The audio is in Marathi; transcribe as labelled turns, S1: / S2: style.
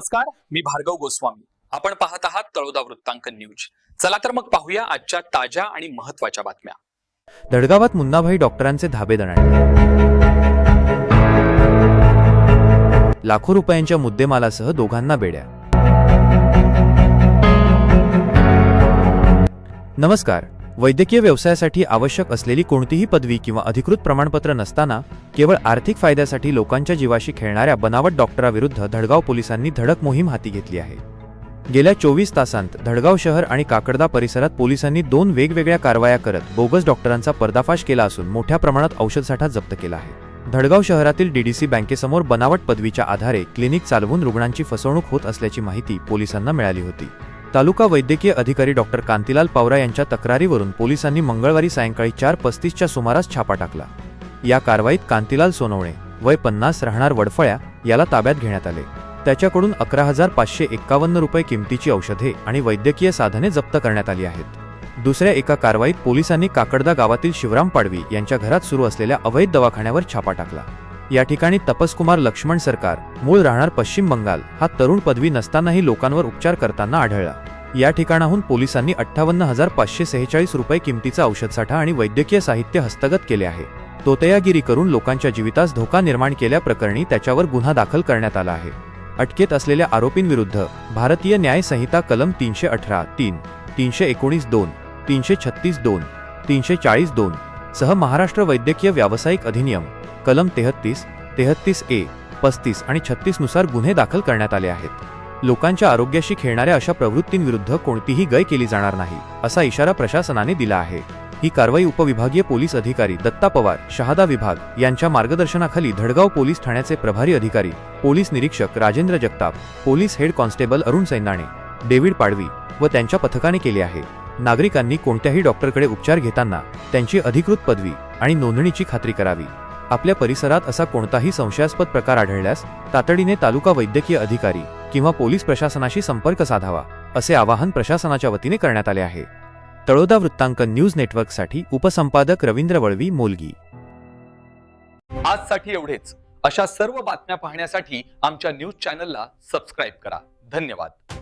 S1: नमस्कार मी भार्गव गोस्वामी. आपण पाहत आहात तळोदा वृत्तांकन न्यूज. चला तर मग पाहूया आजच्या ताज्या आणि महत्त्वाच्या बातम्या.
S2: दडगावात मुन्नाभाई डॉक्टरांचे धाबे दणाणले लाखो रुपयांच्या मुद्देमालासह दोघांना बेड्या. नमस्कार वैद्यकीय व्यवसायासाठी आवश्यक असलेली कोणतीही पदवी किंवा अधिकृत प्रमाणपत्र नसताना केवळ आर्थिक फायद्यासाठी लोकांच्या जीवाशी खेळणाऱ्या बनावट डॉक्टराविरुद्ध धडगाव पोलिसांनी धडक मोहीम हाती घेतली आहे. गेल्या चोवीस तासांत धडगाव शहर आणि काकडदा परिसरात पोलिसांनी दोन वेगवेगळ्या कारवाया करत बोगस डॉक्टरांचा पर्दाफाश केला असून मोठ्या प्रमाणात औषधसाठा जप्त केला आहे. धडगाव शहरातील डीडीसी बँकेसमोर बनावट पदवीच्या आधारे क्लिनिक चालवून रुग्णांची फसवणूक होत असल्याची माहिती पोलिसांना मिळाली होती. तालुका वैद्यकीय अधिकारी डॉक्टर कांतीलाल पावरा यांच्या तक्रारीवरून पोलिसांनी मंगळवारी सायंकाळी चार पस्तीसच्या सुमारास छापा टाकला. या कारवाईत कांतीलाल सोनवणे वय पन्नास राहणार वडफळ्या याला ताब्यात घेण्यात आले. त्याच्याकडून अकरा हजार पाचशे एक्कावन्न रुपये किमतीची औषधे आणि वैद्यकीय साधने जप्त करण्यात आली आहेत. दुसऱ्या एका कारवाईत पोलिसांनी काकडदा गावातील शिवराम पाडवी यांच्या घरात सुरू असलेल्या अवैध दवाखान्यावर छापा टाकला. या ठिकाणी तपसकुमार लक्ष्मण सरकार मूळ राहणार पश्चिम बंगाल हा तरुण पदवी नसतानाही लोकांवर उपचार करताना आढळला. या ठिकाणाहून पोलिसांनी अठ्ठावन्न हजार पाचशे सेहेचाळीस रुपये किमतीचा औषधसाठा आणि वैद्यकीय साहित्य हस्तगत केले आहे. तोतयागिरी करून लोकांच्या जीवितास धोका निर्माण केल्याप्रकरणी त्याच्यावर गुन्हा दाखल करण्यात आला आहे. अटकेत असलेल्या आरोपींविरुद्ध भारतीय न्याय संहिता कलम तीनशे अठरा तीन तीनशे एकोणीस दोन तीनशे छत्तीस दोन तीनशे चाळीस दोन सह महाराष्ट्र वैद्यकीय व्यावसायिक अधिनियम कलम तेहत्तीस तेहत्तीस ए पस्तीस आणि छत्तीसनुसार गुन्हे दाखल करण्यात आले आहेत. लोकांच्या आरोग्याशी खेळणाऱ्या अशा प्रवृत्तींविरुद्ध कोणतीही गय केली जाणार नाही असा इशारा प्रशासनाने दिला आहे. ही कारवाई उपविभागीय पोलीस अधिकारी दत्ता पवार शहादा विभाग यांच्या मार्गदर्शनाखाली धडगाव पोलीस ठाण्याचे प्रभारी अधिकारी पोलीस निरीक्षक Rajendra Jagtap police head constable Arun Sainane David Padvi व त्यांच्या पथकाने केली आहे. नागरिकांनी कोणत्याही डॉक्टरकडे उपचार घेताना त्यांची अधिकृत पदवी आणि नोंदणीची खात्री करावी. आपल्या परिसरात असा कोणताही संशयास्पद प्रकार आढळल्यास तातडीने तालुका वैद्यकीय अधिकारी किंवा पोलीस प्रशासनाशी संपर्क साधावा असे आवाहन प्रशासनाच्या वतीने करण्यात आले आहे. तळोदा वृत्तांकन न्यूज नेटवर्कसाठी उपसंपादक रवींद्र वळवी मोलगी.
S1: आजसाठी एवढेच. अशा सर्व बातम्या पाहण्यासाठी आमच्या न्यूज चॅनलला सबस्क्राईब करा. धन्यवाद.